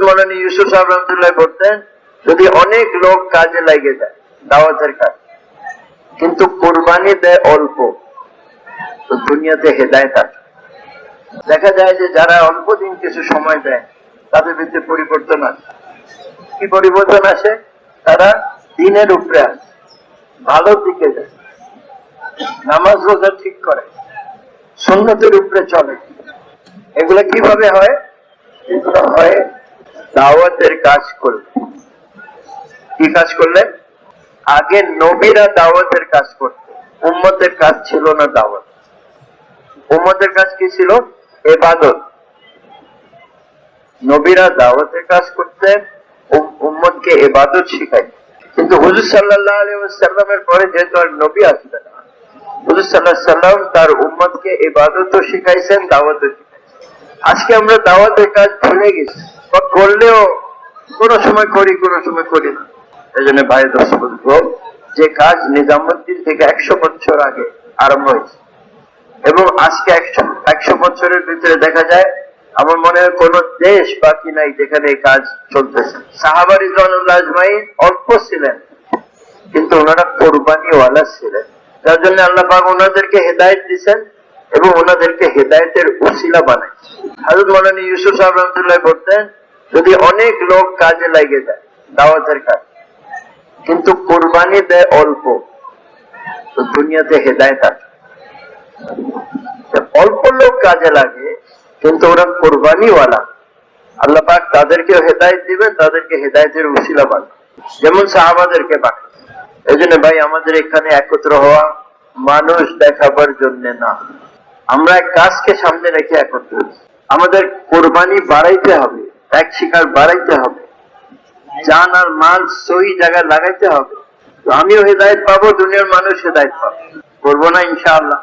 হজরত মৌলানী ইউসুফ সাহেব রহমতুল্লাহ বলতেন, যদি অনেক লোক কাজে লাগে যায় দাওয়াতের কাজ। কিন্তু কোরবানি দেয় অল্প, তো দুনিয়াতে হেদায়ত আছে। দেখা যায় যে যারা অল্প দিন কিছু সময় দেয়, তাদের ভিতরে পরিবর্তন আসে। কি পরিবর্তন আসে? তারা দিনের উপরে আসে ভালো দিকে যায়। নামাজ রোজা ঠিক করে, সুন্নতের উপরে চলে। এগুলো কীভাবে হয়? হয় দাওয়াতের কাজ করলে কি কাজ করলে? আগে নবীরা দাওয়াতের কাজ করত। উম্মতের কাজ ছিল না দাওয়াত। উম্মতের কাজ কি ছিল? এবাদত নবীরা দাওয়াতের কাজ করতেন, উম- উম্মতকে এবাদত শিখাই কিন্তু হুজুর সাল্লাহ আলী সাল্লামের পরে যেহেতু আর নবী আসবে না, হুজুর সাল্লাহ সাল্লাম তার উম্মতকে এবাদতও শিখাইছেন, দাওয়াতও শিখাইছেন। আজকে আমরা দাওয়াতের কাজ ভুলে গেছি। করলেও কোনো সময় করি, কোনো সময় করি না। এই জন্য ভাই বলব যে কাজ নিজামুদ্দিন থেকে একশো বছর আগে আরম্ভ হয়েছে, এবং আজকে একশো একশো বছরের ভিতরে দেখা যায়, আমার মনে হয় কোন দেশ বাকি নাই যেখানে এই কাজ চলতেছে। সাহাবার ইজমানুল্লাহ অল্প ছিলেন, কিন্তু ওনারা কোরবানিওয়ালা ছিলেন। যার জন্য আল্লাহ পাক ওনাদেরকে হেদায়ত দিচ্ছেন এবং ওনাদেরকে হেদায়তের উসিলা বানায় হাজর মৌলানী ইউসুফ সাহেব রহমতুল্লাহ বলতেন যদি অনেক লোক কাজে লাগে যায়, দাওয়াতের কাজ। কিন্তু কোরবানি দেয় অল্প, তো দুনিয়াতে হেদায়ত আছে। অল্প লোক কাজে লাগে, কিন্তু ওরা কোরবানিওয়ালা। আল্লাহ পাক তাদেরকে হেদায়ত দিবেন, তাদেরকে হেদায়তের উসিলা বানান যেমন সাহাবাদেরকে বানান এই জন্য ভাই, আমাদের এখানে একত্র হওয়া মানুষ দেখাবার জন্য না। আমরা কাজকে সামনে রেখে একত্র আমাদের কোরবানি বাড়াইতে হবে। এক শিকার বাড়াইতে হবে। জান আর মাল সই জায়গায় লাগাইতে হবে। তো আমিও হেদায়ত পাবো, দুনিয়ার মানুষ হেদায়ত পাবো। করব না ইনশাআল্লাহ।